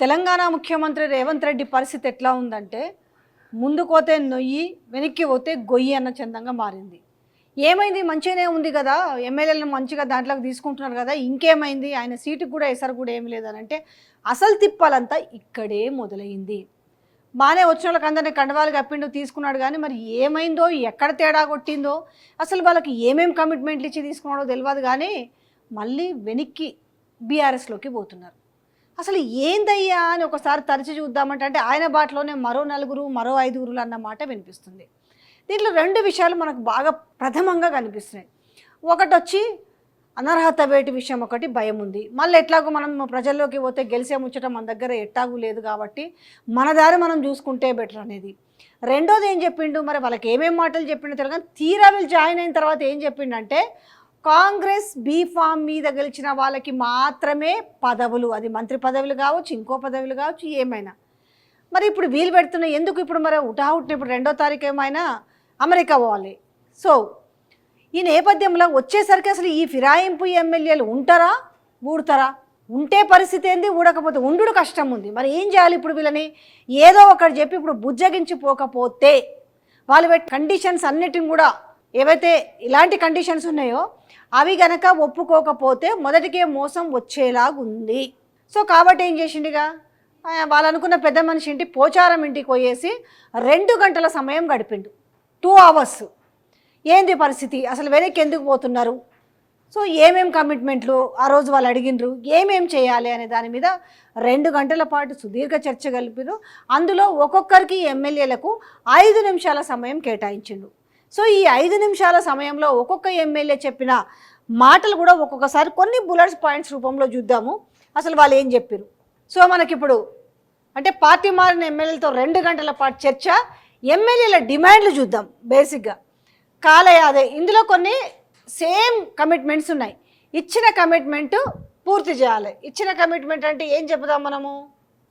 తెలంగాణ ముఖ్యమంత్రి రేవంత్ రెడ్డి పరిస్థితి ఎట్లా ఉందంటే ముందుకోతే నొయ్యి వెనక్కి పోతే గొయ్యి అన్న చందంగా మారింది. ఏమైంది? మంచిగానే ఉంది కదా. ఎమ్మెల్యేలను మంచిగా దాంట్లోకి తీసుకుంటున్నారు కదా. ఇంకేమైంది? ఆయన సీటుకు కూడా ఎసరు కూడా ఏమి లేదని అంటే అసలు తిప్పాలంతా ఇక్కడే మొదలైంది. బాగానే వచ్చిన వాళ్ళకందరినీ కండవాలు కప్పిండు తీసుకున్నాడు కానీ మరి ఏమైందో ఎక్కడ తేడా కొట్టిందో అసలు వాళ్ళకి ఏమేమి కమిట్మెంట్లు ఇచ్చి తీసుకున్నాడో తెలియదు కానీ మళ్ళీ వెనక్కి బీఆర్ఎస్లోకి పోతున్నారు. అసలు ఏందయ్యా అని ఒకసారి తరచి చూద్దామంటే అంటే ఆయన బాటలోనే మరో నలుగురు మరో ఐదుగురులు అన్న మాట వినిపిస్తుంది. దీంట్లో రెండు విషయాలు మనకు బాగా ప్రథమంగా కనిపిస్తున్నాయి. ఒకటి వచ్చి అనర్హత వేటి విషయం ఒకటి భయం ఉంది. మళ్ళీ ఎట్లాగో మనం ప్రజల్లోకి పోతే గెలిసే ముచ్చట మన దగ్గర ఎట్టాగు లేదు కాబట్టి మన దారి మనం చూసుకుంటే బెటర్ అనేది. రెండోది ఏం చెప్పిండు? మరి వాళ్ళకి ఏమేమి మాటలు చెప్పిండో తెలియదు తీరా వీళ్ళు జాయిన్ అయిన తర్వాత ఏం చెప్పిండంటే కాంగ్రెస్ బీఫామ్ మీద గెలిచిన వాళ్ళకి మాత్రమే పదవులు అది మంత్రి పదవులు కావచ్చు ఇంకో పదవులు కావచ్చు ఏమైనా. మరి ఇప్పుడు వీలు పెడుతున్న ఎందుకు ఇప్పుడు మరి ఉటాహుట్టిన ఇప్పుడు రెండో తారీఖు ఏమైనా అమెరికా పోవాలి. సో ఈ నేపథ్యంలో వచ్చేసరికి అసలు ఈ ఫిరాయింపు ఎమ్మెల్యేలు ఉంటారా ఊడతారా ఉంటే పరిస్థితి ఏంది ఊడకపోతే ఉండు కష్టం ఉంది. మరి ఏం చేయాలి ఇప్పుడు వీళ్ళని? ఏదో ఒకటి చెప్పి ఇప్పుడు బుజ్జగించిపోకపోతే వాళ్ళు పెట్టి కండిషన్స్ అన్నిటిని కూడా ఏవైతే ఇలాంటి కండిషన్స్ ఉన్నాయో అవి గనక ఒప్పుకోకపోతే మొదటికే మోసం వచ్చేలాగుంది. సో కాబట్టి ఏం చేసిండిగా వాళ్ళనుకున్న వాళ్ళు అనుకున్న పెద్ద మనిషి ఇంటి పోచారం ఇంటికి పోయేసి రెండు గంటల సమయం గడిపిండు. టూ అవర్స్ ఏంది పరిస్థితి? అసలు వెనక్కి ఎందుకు పోతున్నారు? సో ఏమేం కమిట్మెంట్లు ఆ రోజు వాళ్ళు అడిగినరు ఏమేం చేయాలి అనే దాని మీద రెండు గంటల పాటు సుదీర్ఘ చర్చ కలిపిరు అందులో ఒక్కొక్కరికి ఎమ్మెల్యేలకు ఐదు నిమిషాల సమయం కేటాయించిండు. సో ఈ ఐదు నిమిషాల సమయంలో ఒక్కొక్క ఎమ్మెల్యే చెప్పిన మాటలు కూడా ఒక్కొక్కసారి కొన్ని బుల్లెట్స్ పాయింట్స్ రూపంలో చూద్దాము. అసలు వాళ్ళు ఏం చెప్పారు సో మనకిప్పుడు అంటే పార్టీ మారిన ఎమ్మెల్యేలతో రెండు గంటల పాటు చర్చ ఎమ్మెల్యేల డిమాండ్లు చూద్దాం బేసిక్గా కాలయాదే ఇందులో కొన్ని సేమ్ కమిట్మెంట్స్ ఉన్నాయి. ఇచ్చిన కమిట్మెంట్ పూర్తి చేయాలి. ఇచ్చిన కమిట్మెంట్ అంటే ఏం చెప్దాం మనము?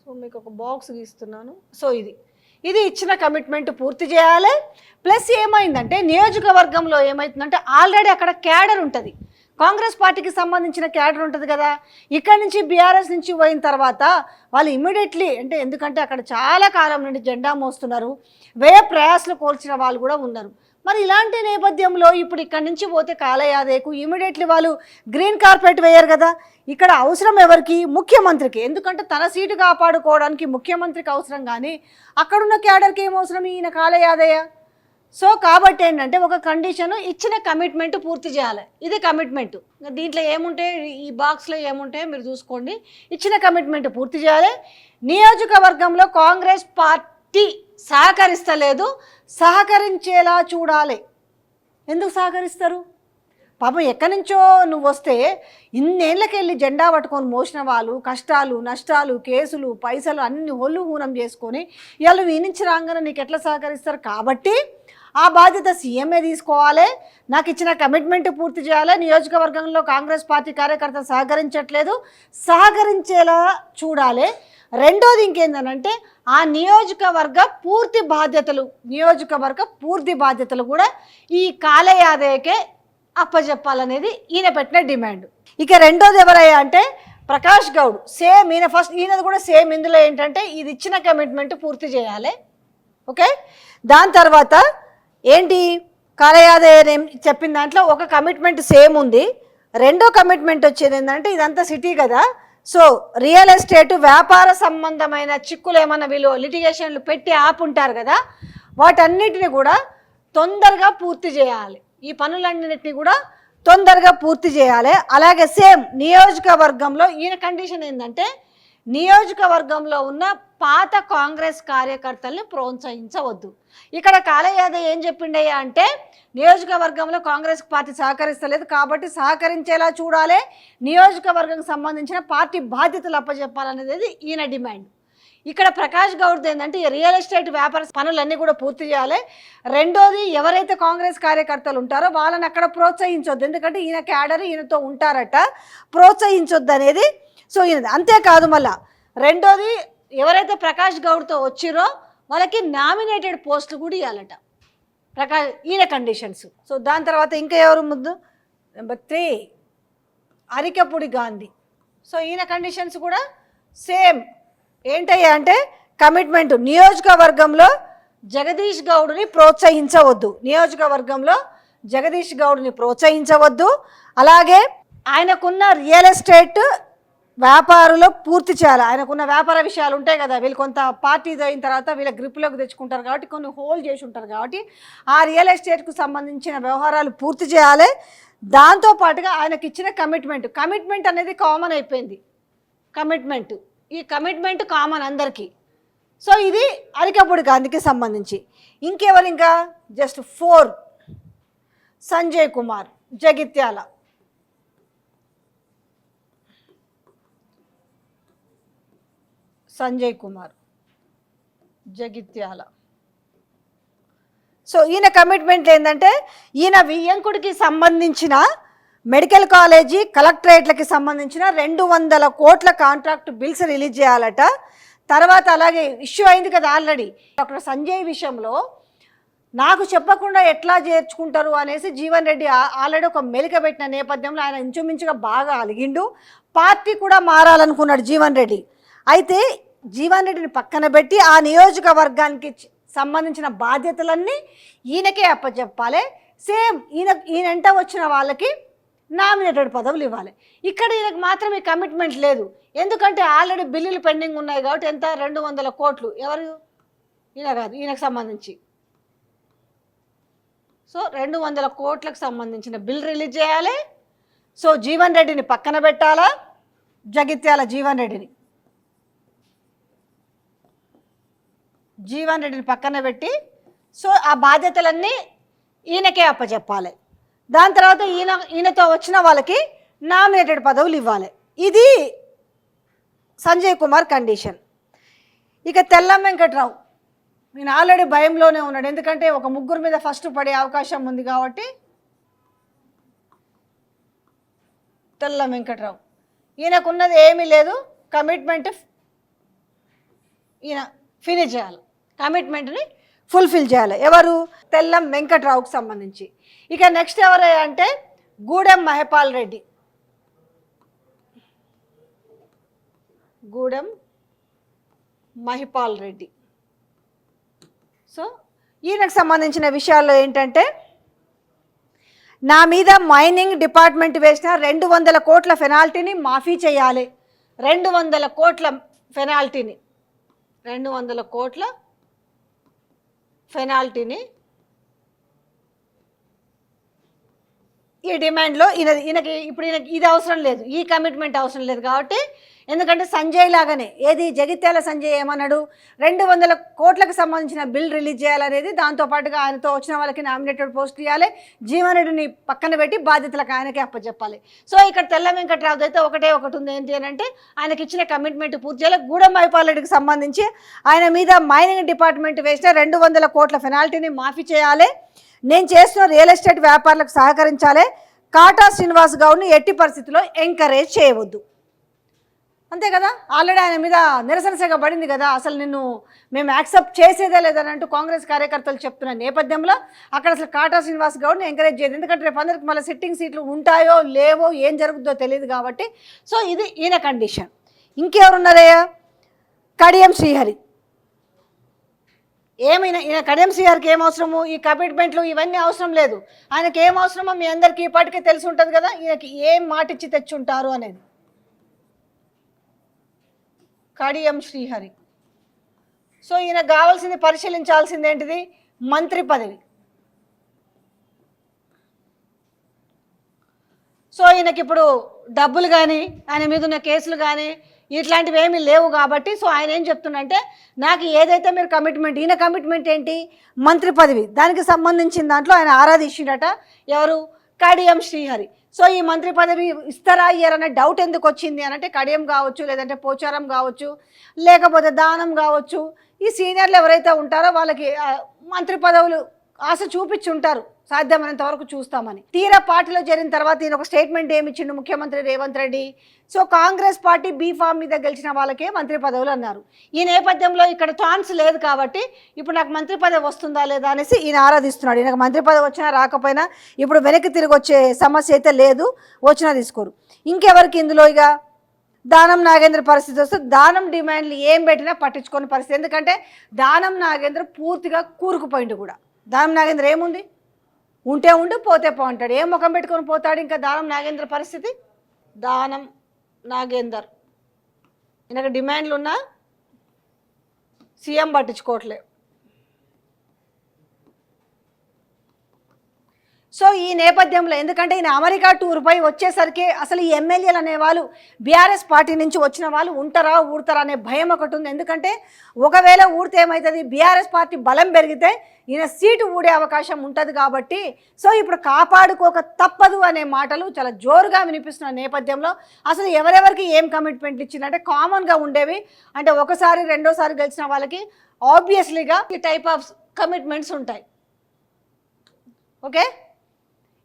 సో మీకు ఒక బాక్స్ గీస్తున్నాను. సో ఇది. ఇది ఇచ్చిన కమిట్మెంట్ పూర్తి చేయాలి. ప్లస్ ఏమైందంటే నియోజకవర్గంలో ఏమవుతుందంటే ఆల్రెడీ అక్కడ క్యాడర్ ఉంటుంది. కాంగ్రెస్ పార్టీకి సంబంధించిన క్యాడర్ ఉంటుంది కదా. ఇక్కడ నుంచి బీఆర్ఎస్ నుంచి పోయిన తర్వాత వాళ్ళు ఇమ్మీడియట్లీ అంటే ఎందుకంటే అక్కడ చాలా కాలం నుండి జెండా మోస్తున్నారు. వ్యయ ప్రయాసలు కోల్చిన వాళ్ళు కూడా ఉన్నారు. మరి ఇలాంటి నేపథ్యంలో ఇప్పుడు ఇక్కడ నుంచి పోతే కాలయాదేకు ఇమీడియట్లీ వాళ్ళు గ్రీన్ కార్పెట్ వేయరు కదా. ఇక్కడ అవసరం ఎవరికి? ముఖ్యమంత్రికి. ఎందుకంటే తన సీటు కాపాడుకోవడానికి ముఖ్యమంత్రికి అవసరం కానీ అక్కడున్న క్యాడర్కి ఏం అవసరం ఈయన కాలయాదయ్య? సో కాబట్టి ఏంటంటే ఒక కండిషన్ ఇచ్చిన కమిట్మెంట్ పూర్తి చేయాలి. ఇది కమిట్మెంట్. దీంట్లో ఏముంటే ఈ బాక్స్లో ఏముంటాయో మీరు చూసుకోండి. ఇచ్చిన కమిట్మెంట్ పూర్తి చేయాలి. నియోజకవర్గంలో కాంగ్రెస్ పార్టీ సహకరిస్తలేదు సహకరించేలా చూడాలి. ఎందుకు సహకరిస్తారు? పాపం ఎక్కడి నుంచో నువ్వు వస్తే ఇన్నేళ్ళకెళ్ళి జెండా పట్టుకొని మోసిన వాళ్ళు కష్టాలు నష్టాలు కేసులు పైసలు అన్ని హోళ్ళు హూనం చేసుకొని ఇవాళ నువ్వు ఈ నుంచి రాగానే నీకు ఎట్లా సహకరిస్తారు? కాబట్టి ఆ బాధ్యత సీఎంఏ తీసుకోవాలి. నాకు ఇచ్చిన కమిట్మెంట్ పూర్తి చేయాలి. నియోజకవర్గంలో కాంగ్రెస్ పార్టీ కార్యకర్త సహకరించట్లేదు. సహకరించేలా చూడాలి. రెండోది ఇంకేందనంటే ఆ నియోజకవర్గ పూర్తి బాధ్యతలు నియోజకవర్గ పూర్తి బాధ్యతలు కూడా ఈ కాలయాదయకే అప్పజెప్పాలనేది ఈయన పెట్టిన డిమాండ్. ఇక రెండోది ఎవరయ్యా అంటే ప్రకాష్ గౌడ్. సేమ్ ఈయన ఫస్ట్ ఈయనది కూడా సేమ్ ఇందులో ఏంటంటే ఇది ఇచ్చిన కమిట్మెంట్ పూర్తి చేయాలి. ఓకే? దాని తర్వాత ఏంటి? కాలయాదయ చెప్పిన దాంట్లో ఒక కమిట్మెంట్ సేమ్ ఉంది. రెండో కమిట్మెంట్ వచ్చేది ఏంటంటే ఇదంతా సిటీ కదా. సో రియల్ ఎస్టేట్ వ్యాపార సంబంధమైన చిక్కులు ఏమైనా వీళ్ళు లిటిగేషన్లు పెట్టి ఆపుంటారు కదా. వాటన్నిటిని కూడా తొందరగా పూర్తి చేయాలి. ఈ పనులన్నిటిని కూడా తొందరగా పూర్తి చేయాలి. అలాగే సేమ్ నియోజకవర్గంలో ఈయన కండిషన్ ఏంటంటే నియోజకవర్గంలో ఉన్న పాత కాంగ్రెస్ కార్యకర్తల్ని ప్రోత్సహించవద్దు. ఇక్కడ కాలయాదవ్ ఏం చెప్పిండయ్యా అంటే నియోజకవర్గంలో కాంగ్రెస్ పార్టీ సహకరిస్తలేదు కాబట్టి సహకరించేలా చూడాలి నియోజకవర్గంకి సంబంధించిన పార్టీ బాధ్యతలు అప్పచెప్పాలనేది ఈయన డిమాండ్. ఇక్కడ ప్రకాష్ గౌడ్ ఏంటంటే ఈ రియల్ ఎస్టేట్ వ్యాపార పనులన్నీ కూడా పూర్తి చేయాలి. రెండోది ఎవరైతే కాంగ్రెస్ కార్యకర్తలు ఉంటారో వాళ్ళని అక్కడ ప్రోత్సహించొద్దు. ఎందుకంటే ఈయన క్యాడర్ ఈయనతో ఉంటారట. ప్రోత్సహించొద్దు అనేది సో ఈయనది. అంతేకాదు మళ్ళా రెండోది ఎవరైతే ప్రకాష్ గౌడ్తో వచ్చిరో వాళ్ళకి నామినేటెడ్ పోస్టులు కూడా ఇవ్వాలట ప్రకాష్ ఈయన కండిషన్స్. సో దాని తర్వాత ఇంకా ఎవరు ముందు? Number three Arikapudi Gandhi. So ఈయన కండిషన్స్ కూడా సేమ్. ఏంటయ్యా అంటే కమిట్మెంట్. నియోజకవర్గంలో జగదీష్ గౌడ్ని ప్రోత్సహించవద్దు. నియోజకవర్గంలో జగదీష్ గౌడ్ని ప్రోత్సహించవద్దు. అలాగే ఆయనకున్న రియల్ ఎస్టేట్ వ్యాపారులు పూర్తి చేయాలి. ఆయనకున్న వ్యాపార విషయాలు ఉంటాయి కదా. వీళ్ళు కొంత పార్టీ అయిన తర్వాత వీళ్ళ గ్రిప్లోకి తెచ్చుకుంటారు కాబట్టి కొన్ని హోల్డ్ చేసి ఉంటారు కాబట్టి ఆ రియల్ ఎస్టేట్కు సంబంధించిన వ్యవహారాలు పూర్తి చేయాలి. దాంతో పాటుగా ఆయనకి ఇచ్చిన కమిట్మెంట్. కమిట్మెంట్ అనేది కామన్ అయిపోయింది. కమిట్మెంట్. ఈ కమిట్మెంట్ కామన్ అందరికీ. సో ఇది అరికపూడి గాంధీకి సంబంధించి. ఇంకెవరు ఇంకా? Just four. Sanjay Kumar. Jagtial. Sanjay Kumar. Jagtial. So ఈయన కమిట్మెంట్ ఏంటంటే ఈయన వియ్యంకుడికి సంబంధించిన మెడికల్ కాలేజీ కలెక్టరేట్లకి సంబంధించిన రెండు వందల కోట్ల కాంట్రాక్ట్ బిల్స్ రిలీజ్ చేయాలట. తర్వాత అలాగే ఇష్యూ అయింది కదా ఆల్రెడీ డాక్టర్ సంజయ్ విషయంలో నాకు చెప్పకుండా ఎట్లా చేర్చుకుంటారు అనేసి జీవన్ రెడ్డి ఆల్రెడీ ఒక మెలిక పెట్టిన నేపథ్యంలో ఆయన ఇంచుమించుగా బాగా అలిగిండు. పార్టీ కూడా మారాలనుకున్నాడు జీవన్ రెడ్డి. అయితే జీవన్ రెడ్డిని పక్కన పెట్టి ఆ నియోజకవర్గానికి సంబంధించిన బాధ్యతలన్నీ ఈయనకే అప్పచెప్పాలి. సేమ్ ఈయన ఈయనంట వచ్చిన వాళ్ళకి నామినేటెడ్ పదవులు ఇవ్వాలి. ఇక్కడ ఈయనకు మాత్రం ఈ కమిట్మెంట్ లేదు. ఎందుకంటే ఆల్రెడీ బిల్లులు పెండింగ్ ఉన్నాయి కాబట్టి ఎంత? రెండు వందల కోట్లు. ఎవరు? ఈయన కాదు ఈయనకు సంబంధించి. సో రెండు వందల కోట్లకు సంబంధించిన బిల్ రిలీజ్ చేయాలి. సో జీవన్ రెడ్డిని పక్కన పెట్టాలా? జగిత్యాల జీవన్ రెడ్డిని. జీవన్ రెడ్డిని పక్కన పెట్టి సో ఆ బాధ్యతలన్నీ ఈయనకే అప్పచెప్పాలి. దాని తర్వాత ఈయన ఈయనతో వచ్చిన వాళ్ళకి నామినేటెడ్ పదవులు ఇవ్వాలి. ఇది సంజయ్ కుమార్ కండిషన్. ఇక తెల్లం వెంకట్రావు నేను ఆల్రెడీ భయంలోనే ఉన్నాడు. ఎందుకంటే ఒక ముగ్గురు మీద ఫస్ట్ పడే అవకాశం ఉంది కాబట్టి తెల్ల వెంకట్రావు. ఈయనకున్నది ఏమీ లేదు. కమిట్మెంట్ ఈయన ఫినిష్ చేయాలి. కమిట్మెంట్ని ఫుల్ఫిల్ చేయాలి. ఎవరు? తెల్లం వెంకట్రావుకు సంబంధించి. ఇక నెక్స్ట్ ఎవరు అంటే గూడెం మహపాల్ రెడ్డి. గూడెం మహిపాల్ రెడ్డి. సో ఈయనకు సంబంధించిన విషయాల్లో ఏంటంటే నా మీద మైనింగ్ డిపార్ట్మెంట్ వేసిన రెండు వందల కోట్ల పెనాల్టీని మాఫీ చేయాలి. రెండు వందల కోట్ల పెనాల్టీని. రెండు వందల కోట్ల పెనాల్టీని ఈ డిమాండ్లో ఈయన ఈయనకి ఇప్పుడు ఈయనకి ఇది అవసరం లేదు. ఈ కమిట్మెంట్ అవసరం లేదు కాబట్టి ఎందుకంటే సంజయ్ లాగానే. ఏది జగిత్యాల సంజయ్ ఏమన్నాడు? రెండు వందల కోట్లకు సంబంధించిన బిల్ రిలీజ్ చేయాలనేది దాంతోపాటుగా ఆయనతో వచ్చిన వాళ్ళకి నామినేటెడ్ పోస్ట్ ఇవ్వాలి జీవనుడిని పక్కన పెట్టి బాధ్యతలకు ఆయనకే అప్పచెప్పాలి. సో ఇక్కడ తెల్ల వెంకట్రావు అయితే ఒకటే ఒకటి ఉంది. ఏంటి అని అంటే ఆయనకి ఇచ్చిన కమిట్మెంట్ పూర్తి చేయాలి. గూడెం మైపాల్ సంబంధించి ఆయన మీద మైనింగ్ డిపార్ట్మెంట్ వేసిన రెండు వందల కోట్ల పెనాల్టీని మాఫీ చేయాలి. నేను చేస్తున్న రియల్ ఎస్టేట్ వ్యాపారులకు సహకరించాలి. కాటా శ్రీనివాస్ గౌడ్ని ఎట్టి పరిస్థితుల్లో ఎంకరేజ్ చేయవద్దు. అంతే కదా? ఆల్రెడీ ఆయన మీద నిరసన పడింది కదా? అసలు నిన్ను మేము యాక్సెప్ట్ చేసేదే లేదని అంటూ కాంగ్రెస్ కార్యకర్తలు చెప్తున్న నేపథ్యంలో అక్కడ అసలు కాటా శ్రీనివాస్ గౌడ్ని ఎంకరేజ్ చేయదు. ఎందుకంటే రేపు అందరికి మళ్ళీ సిట్టింగ్ సీట్లు ఉంటాయో లేవో ఏం జరుగుతుందో తెలియదు కాబట్టి. సో ఇది ఈయన కండిషన్ ఇంకెవరున్నారయ్యా? కడియం శ్రీహరి. ఏమైనా ఈయన కడియం శ్రీహరికి ఏం అవసరము? ఈ కమిట్మెంట్లు ఇవన్నీ అవసరం లేదు. ఆయనకి ఏం అవసరమో మీ అందరికీ ఇప్పటికే తెలిసి ఉంటుంది కదా? ఈయనకి ఏం మాట ఇచ్చి తెచ్చుంటారు అనేది. కడియం శ్రీహరి. సో ఈయన కావాల్సింది పరిశీలించాల్సింది ఏంటిది? మంత్రి పదవి. సో ఈయనకి ఇప్పుడు డబ్బులు కానీ ఆయన మీద ఉన్న కేసులు కానీ ఇట్లాంటివి ఏమీ లేవు కాబట్టి సో ఆయన ఏం చెప్తుండంటే నాకు ఏదైతే మీరు కమిట్మెంట్ ఈయన కమిట్మెంట్ ఏంటి? మంత్రి పదవి. దానికి సంబంధించిన దాంట్లో ఆయన ఆరాధించిండట ఎవరు? కడియం శ్రీహరి. సో ఈ మంత్రి పదవి ఇస్తారా ఇయ్యారనే డౌట్ ఎందుకు వచ్చింది అని అంటే కడియం కావచ్చు లేదంటే పోచారం కావచ్చు లేకపోతే దానం కావచ్చు. ఈ సీనియర్లు ఎవరైతే ఉంటారో వాళ్ళకి మంత్రి పదవులు ఆశ చూపించి ఉంటారు సాధ్యమైనంత వరకు చూస్తామని. తీరా పార్టీలో చేరిన తర్వాత ఈయన ఒక స్టేట్మెంట్ ఏమి ఇచ్చిండు ముఖ్యమంత్రి Revanth Reddy? So Congress party B form మీద గెలిచిన వాళ్ళకే మంత్రి పదవులు అన్నారు. ఈ నేపథ్యంలో ఇక్కడ ఛాన్స్ లేదు కాబట్టి ఇప్పుడు నాకు మంత్రి పదవి వస్తుందా లేదా అనేసి ఈయన ఆరాధిస్తున్నాడు. ఈయనకు మంత్రి పదవి వచ్చినా రాకపోయినా ఇప్పుడు వెనక్కి తిరిగి వచ్చే సమస్య అయితే లేదు. వచ్చినా తీసుకోరు. ఇంకెవరికి ఇందులో ఇక? దానం నాగేంద్ర పరిస్థితి వస్తే దానం డిమాండ్లు ఏం పెట్టినా పట్టించుకోని పరిస్థితి. ఎందుకంటే దానం నాగేంద్ర పూర్తిగా కూరుకుపోయిండు కూడా. దానం నాగేంద్ర ఏముంది? ఉంటే ఉండి పోతే పో అంటాడు. ఏం ముఖం పెట్టుకొని పోతాడు ఇంకా దానం నాగేంద్ర పరిస్థితి? దానం నాగేందర్. ఈయనకు డిమాండ్లు ఉన్నా సీఎం పట్టించుకోవట్లేదు సో ఈ నేపథ్యంలో ఎందుకంటే ఈయన అమెరికా టూర్పై వచ్చేసరికి అసలు ఈ ఎమ్మెల్యేలు అనేవాళ్ళు బీఆర్ఎస్ పార్టీ నుంచి వచ్చిన వాళ్ళు ఉంటారా ఊడతారా అనే భయం ఒకటి ఉంది. ఎందుకంటే ఒకవేళ ఊడితే ఏమవుతుంది బీఆర్ఎస్ పార్టీ బలం పెరిగితే ఈయన సీటు ఊడే అవకాశం ఉంటుంది కాబట్టి. సో ఇప్పుడు కాపాడుకోక తప్పదు అనే మాటలు చాలా జోరుగా వినిపిస్తున్న నేపథ్యంలో అసలు ఎవరెవరికి ఏం కమిట్మెంట్లు ఇచ్చిందంటే కామన్గా ఉండేవి. అంటే ఒకసారి రెండోసారి గెలిచిన వాళ్ళకి ఆబ్వియస్లీగా ఈ టైప్ ఆఫ్ కమిట్మెంట్స్ ఉంటాయి. ఓకే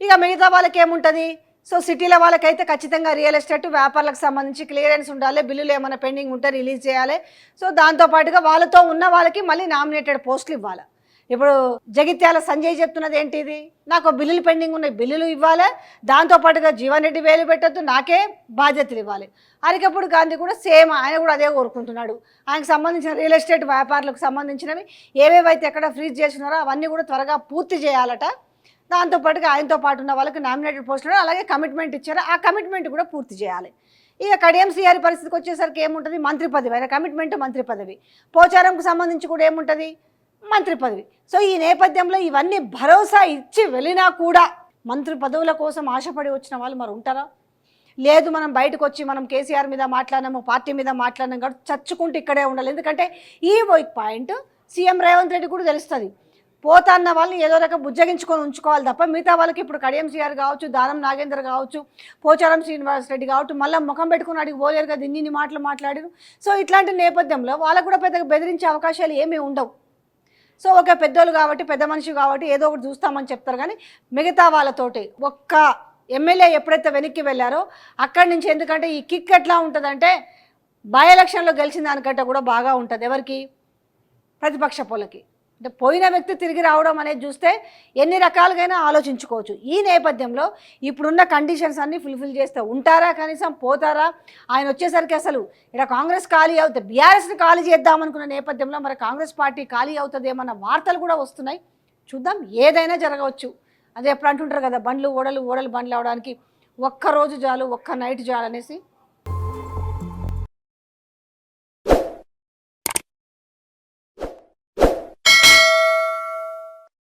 ఇక మిగతా వాళ్ళకి ఏముంటుంది సో సిటీల వాళ్ళకైతే ఖచ్చితంగా రియల్ ఎస్టేట్ వ్యాపారాలకు సంబంధించి క్లియరెన్స్ ఉండాలి బిల్లులు ఏమైనా పెండింగ్ ఉంటే రిలీజ్ చేయాలి. సో దాంతోపాటుగా వాళ్ళతో ఉన్న వాళ్ళకి మళ్ళీ నామినేటెడ్ పోస్టులు ఇవ్వాలి. ఇప్పుడు జగిత్యాల సంజయ్ చెప్తున్నది ఏంటిది? నాకు బిల్లులు పెండింగ్ ఉన్నాయి బిల్లులు ఇవ్వాలి? దాంతోపాటుగా జీవన్ రెడ్డి వేలు పెట్టద్దు నాకే బాధ్యతలు ఇవ్వాలి. అరికప్పుడు గాంధీ కూడా సేమ్ ఆయన కూడా అదే కోరుకుంటున్నాడు. ఆయనకు సంబంధించిన రియల్ ఎస్టేట్ వ్యాపారులకు సంబంధించినవి ఏవేవైతే ఎక్కడ ఫ్రీజ్ చేసినారో అవన్నీ కూడా త్వరగా పూర్తి చేయాలట. దాంతోపాటుగా ఆయనతో పాటు ఉన్న వాళ్ళకి నామినేటెడ్ పోస్టులు అలాగే కమిట్మెంట్ ఇచ్చారు. ఆ కమిట్మెంట్ కూడా పూర్తి చేయాలి. ఇక కడియం పరిస్థితికి వచ్చేసరికి ఏముంటుంది? మంత్రి పదవి. ఆయన కమిట్మెంట్ మంత్రి పదవి. పోచారంకు సంబంధించి కూడా ఏముంటుంది? మంత్రి పదవి. సో ఈ నేపథ్యంలో ఇవన్నీ భరోసా ఇచ్చి వెళ్ళినా కూడా మంత్రి పదవుల కోసం ఆశపడి వచ్చిన వాళ్ళు మరి ఉంటారా? లేదు మనం బయటకు వచ్చి మనం కేసీఆర్ మీద మాట్లాడినాము పార్టీ మీద మాట్లాడినాం కాబట్టి చచ్చుకుంటూ ఇక్కడే ఉండాలి. ఎందుకంటే ఈ పాయింట్ సీఎం రేవంత్ రెడ్డి కూడా తెలుస్తుంది. పోతాన్న వాళ్ళని ఏదో రకం బుజ్జగించుకొని ఉంచుకోవాలి తప్ప మిగతా వాళ్ళకి ఇప్పుడు కడియం సిఆర్ కావచ్చు దానం నాగేందర్ కావచ్చు పోచారం శ్రీనివాస్ రెడ్డి కావచ్చు మళ్ళీ ముఖం పెట్టుకుని అడిగి పోలేరు కదా ఇన్ని ఇన్ని మాటలు మాట్లాడారు. సో ఇట్లాంటి నేపథ్యంలో వాళ్ళకు కూడా పెద్దగా బెదిరించే అవకాశాలు ఏమీ ఉండవు. సో ఒక పెద్దోళ్ళు కాబట్టి పెద్ద మనిషి కాబట్టి ఏదో ఒకటి చూస్తామని చెప్తారు. కానీ మిగతా వాళ్ళతోటి ఒక్క ఎమ్మెల్యే ఎప్పుడైతే వెనక్కి వెళ్ళారో అక్కడి నుంచి ఎందుకంటే ఈ కిక్ ఎట్లా ఉంటుందంటే బై ఎలక్షన్లో గెలిచిన దానికంటే కూడా బాగా ఉంటుంది. ఎవరికి? ప్రతిపక్ష పోలకి. అంటే పోయిన వ్యక్తి తిరిగి రావడం అనేది చూస్తే ఎన్ని రకాలుగైనా ఆలోచించుకోవచ్చు. ఈ నేపథ్యంలో ఇప్పుడున్న కండిషన్స్ అన్నీ ఫుల్ఫిల్ చేస్తే ఉంటారా కనీసం పోతారా? ఆయన వచ్చేసరికి అసలు ఇక్కడ కాంగ్రెస్ ఖాళీ అవుతుంది బీఆర్ఎస్ని ఖాళీ చేద్దామనుకున్న నేపథ్యంలో మరి కాంగ్రెస్ పార్టీ ఖాళీ అవుతుందేమన్న వార్తలు కూడా వస్తున్నాయి. చూద్దాం ఏదైనా జరగవచ్చు. అదే ఎప్పుడు అంటుంటారు కదా బండ్లు ఓడలు ఓడలు బండ్లు అవడానికి ఒక్క రోజు చాలు ఒక్క నైట్ చాలు అనేసి